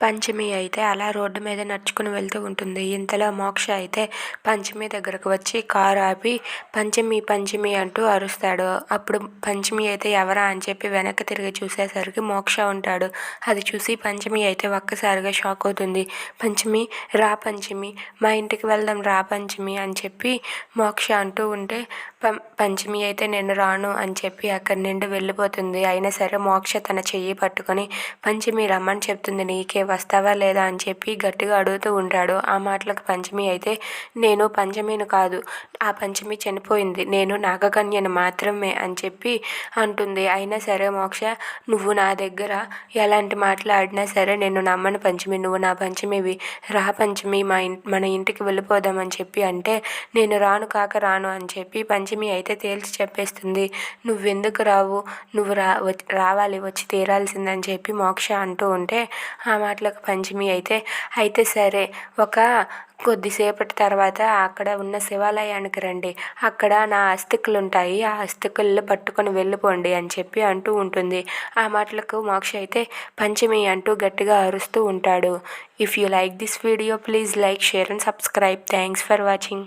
పంచమి అయితే అలా రోడ్డు మీద నడుచుకుని వెళ్తూ ఉంటుంది. ఇంతలో మోక్ష అయితే పంచమి దగ్గరకు వచ్చి కారు ఆపి పంచమి పంచమి అంటూ అరుస్తాడు. అప్పుడు పంచమి అయితే ఎవరా అని చెప్పి వెనక్కి తిరిగి చూసేసరికి మోక్ష ఉంటాడు. అది చూసి పంచమి అయితే ఒక్కసారిగా షాక్ అవుతుంది. పంచమి రా పంచమి మా ఇంటికి వెళ్దాం రా పంచమి అని చెప్పి మోక్ష అంటూ ఉంటే పం పంచమి అయితే నేను రాను అని చెప్పి అక్కడి నుండి వెళ్ళిపోతుంది. అయినా సరే మోక్ష తన చెయ్యి పట్టుకొని పంచమి రమ్మని చెప్తుంది నీకే వస్తావా లేదా అని చెప్పి గట్టిగా అడుగుతూ ఉంటాడు. ఆ మాటలకు పంచమి అయితే నేను పంచమిని కాదు ఆ పంచమి చనిపోయింది. నేను నాగకన్యను మాత్రమే అని చెప్పి అంటుంది. అయినా సరే మోక్ష నువ్వు నా దగ్గర ఎలాంటి మాట్లాడినా సరే నేను నమ్మను పంచమి. నువ్వు నా పంచమివి. రా పంచమి మా ఇన్ మన ఇంటికి వెళ్ళిపోదామని చెప్పి అంటే నేను రాను కాక రాను అని చెప్పి పంచమి అయితే తేల్చి చెప్పేస్తుంది. నువ్వెందుకు రావు? నువ్వు రా రావాలి వచ్చి తీరాల్సిందని చెప్పి మోక్ష అంటూ ఉంటే ఆ మాట మాటలకు పంచమి అయితే అయితే సరే. ఒక కొద్దిసేపటి తర్వాత అక్కడ ఉన్న శివాలయానికి రండి. అక్కడ నా అస్థికులు ఉంటాయి ఆ అస్థికులు పట్టుకొని వెళ్ళిపోండి అని చెప్పి అంటూ ఉంటుంది. ఆ మాటలకు మోక్ష అయితే పంచమి అంటూ గట్టిగా అరుస్తూ ఉంటాడు. If you like this video please like share and subscribe thanks for watching